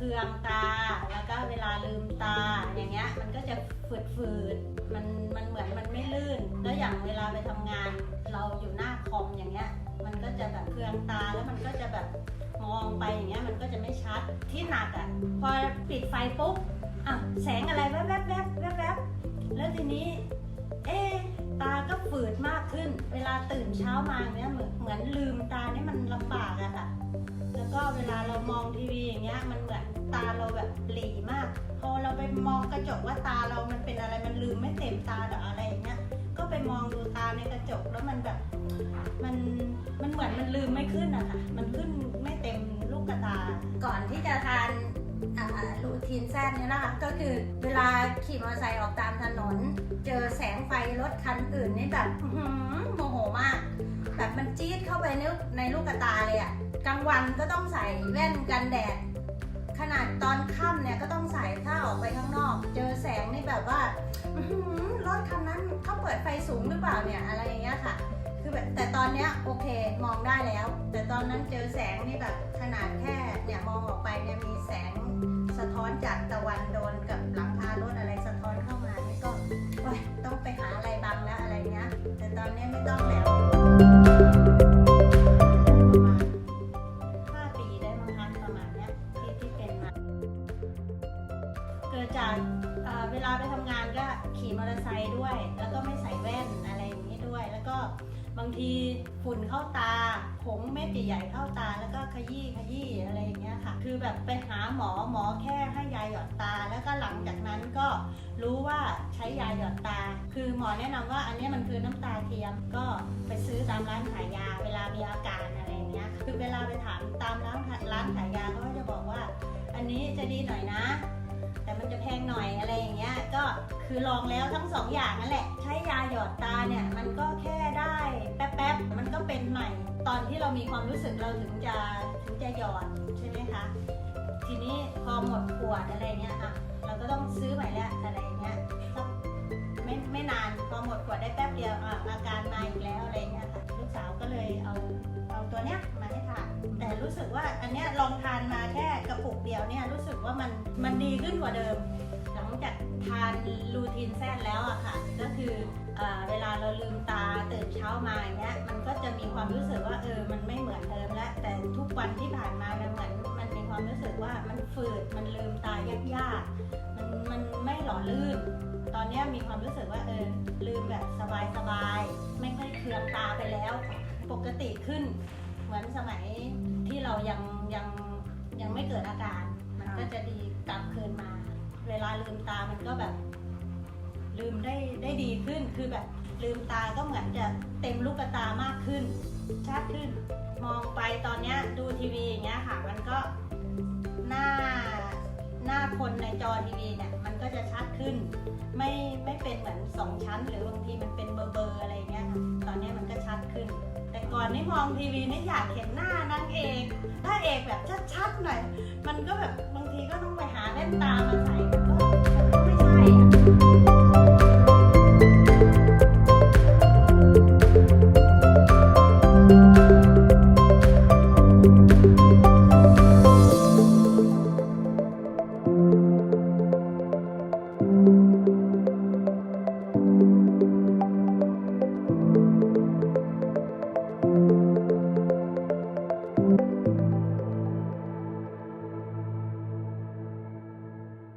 เคืองตา แล้วก็เวลาลืมตาอย่างเงี้ยมันก็จะฝืดฝืดมันมันเหมือนมันไม่ลื่น แล้วอย่างเวลาไปทำงาน เราอยู่หน้าคอมอย่างเงี้ยมันก็จะแบบเคืองตาแล้วมันก็จะแบบมองไปอย่างเงี้ยมันก็จะไม่ชัดที่หนักอะพอปิดไฟปุ๊บอะแสงอะไรแวบแวบแวบแวบแวบแล้วทีนี้ เอ๊ตาก็ฝืดมากขึ้น เวลาตื่นเช้ามาเนี้ยเหมือนเหมือนลืมตาเนี่ยมันลำบากอะค่ะ แล้วก็เวลาเรามองทีวีอย่างเงี้ยมันเหมือนตาเราแบบหลีมาก พอเราไปมองกระจกว่าตาเรามันเป็นอะไรมันลืมไม่เต็มตาหรืออะไรอย่างเงี้ยก็ไปมองดูตาในกระจกแล้วมันแบบมันมันเหมือนมันลืมไม่ขึ้นอะค่ะมันขึ้นไม่เต็มลูกกระตา ก่อนที่จะทานอ่ารูทีนแซดเนี่ยนะคะก็คือเวลาขี่มอเตอร์ไซค์ออกตามถนน เจอแสงไฟรถคันอื่นนี่แบบโมโหมาก แบบมันจี๊ดเข้าไปในในลูกกระตาเลยอะ กลางวันก็ต้องใส่แว่นกันแดด ขนาดตอนค่ำเนี่ยก็ต้องใส่ถ้าออกไปข้างนอก เจอแสงนี่แบบว่าร้อหือรถคันนั้นเขาเปิดไฟสูงหรือเปล่าเนี่ยอะไรอย่างเงี้ยค่ะ คือแบบแต่ตอนเนี้ยโอเคมองได้แล้ว แต่ตอนนั้นเจอแสงนี่แบบขนาดแค่เนี่ยมองออกไปเนี่ยมีแสงสะท้อนจากตะวันโดนกับหลัง ขี่มอเตอร์ไซค์ด้วย แล้วก็ไม่ใส่แว่นอะไรอย่างนี้ด้วย แล้วก็บางทีฝุ่นเข้าตาผงเม็ดใหญ่ๆเข้าตา แล้วก็ขยี้ขยี้อะไรอย่างเงี้ยค่ะ คือแบบไปหาหมอหมอแค่ให้ยาหยอดตา แล้วก็หลังจากนั้นก็รู้ว่าใช้ยาหยอดตา คือหมอแนะนำว่าอันนี้มันคือน้ำตาเทียม ก็ไปซื้อตามร้านขายยาเวลามีอาการอะไรอย่างเงี้ย คือเวลาไปถามตามร้านร้านขายยาเขาก็จะบอกว่า อันนี้จะดีหน่อยนะ แต่มันจะแพงหน่อยอะไรอย่างเงี้ย ก็คือลองแล้วทั้งสองอย่างนั่นแหละ ใช้ยาหยอดตาเนี่ยมันก็แค่ได้แป๊บๆ มันก็เป็นใหม่ ตอนที่เรามีความรู้สึกเราถึงจะถึงจะหยอดใช่ไหมคะ ทีนี้พอหมดขวดอะไรเงี้ยอะเราก็ต้องซื้อใหม่แล้วอะไรเงี้ยสักไม่ไม่นานพอหมดขวดได้แป๊บเดียวอะอาการมาอีกแล้วอะไรเงี้ยค่ะลูกสาวก็เลยเอาเอาตัวเนี้ยมาให้ทานแต่รู้สึกว่าอันเนี้ยลองทานมาแค่กระปุกเดียวเนี่ยรู้สึก ว่ามันมันดีขึ้นกว่าเดิม หลังจากทานรูทีนแซดแล้วอะค่ะ ก็คือเอเวลาเราลืมตาตื่นเช้ามาเงี้ยมันก็จะมีความรู้สึกว่าเออมันไม่เหมือนเดิมแล้ว แต่ทุกวันที่ผ่านมามันเหมือนมันมีความรู้สึกว่ามันฝืดมันลืมตายากๆมันมันไม่หล่อลื่น ตอนเนี้ยมีความรู้สึกว่าเออลืมแบบสบายๆไม่ค่อยเคืองตาไปแล้ว ปกติขึ้นเหมือนสมัยที่เรายังยังยังไม่เกิดอาการ จะดีกลับคืนมา เวลาลืมตามันก็แบบ ลืมได้ได้ดีขึ้นคือแบบ ลืมตาก็เหมือนจะเต็มลูกตามากขึ้นชัดขึ้น มองไปตอนเนี้ยดูทีวีอย่างเงี้ยค่ะ มันก็หน้าหน้าคนในจอทีวีเนี่ยมันก็จะชัดขึ้น ไม่ไม่เป็นเหมือนสองชั้น หรือบางทีมันเป็นเบอร์เบอร์อะไรอย่างเงี้ยค่ะตอนนี้มันก็ชัดขึ้น แต่ก่อนนี่มองทีวีนี่อยากเห็นหน้านางเอกถ้าเอกแบบชัดๆหน่อย มันก็แบบ ทีก็ต้องไปหาเล่นต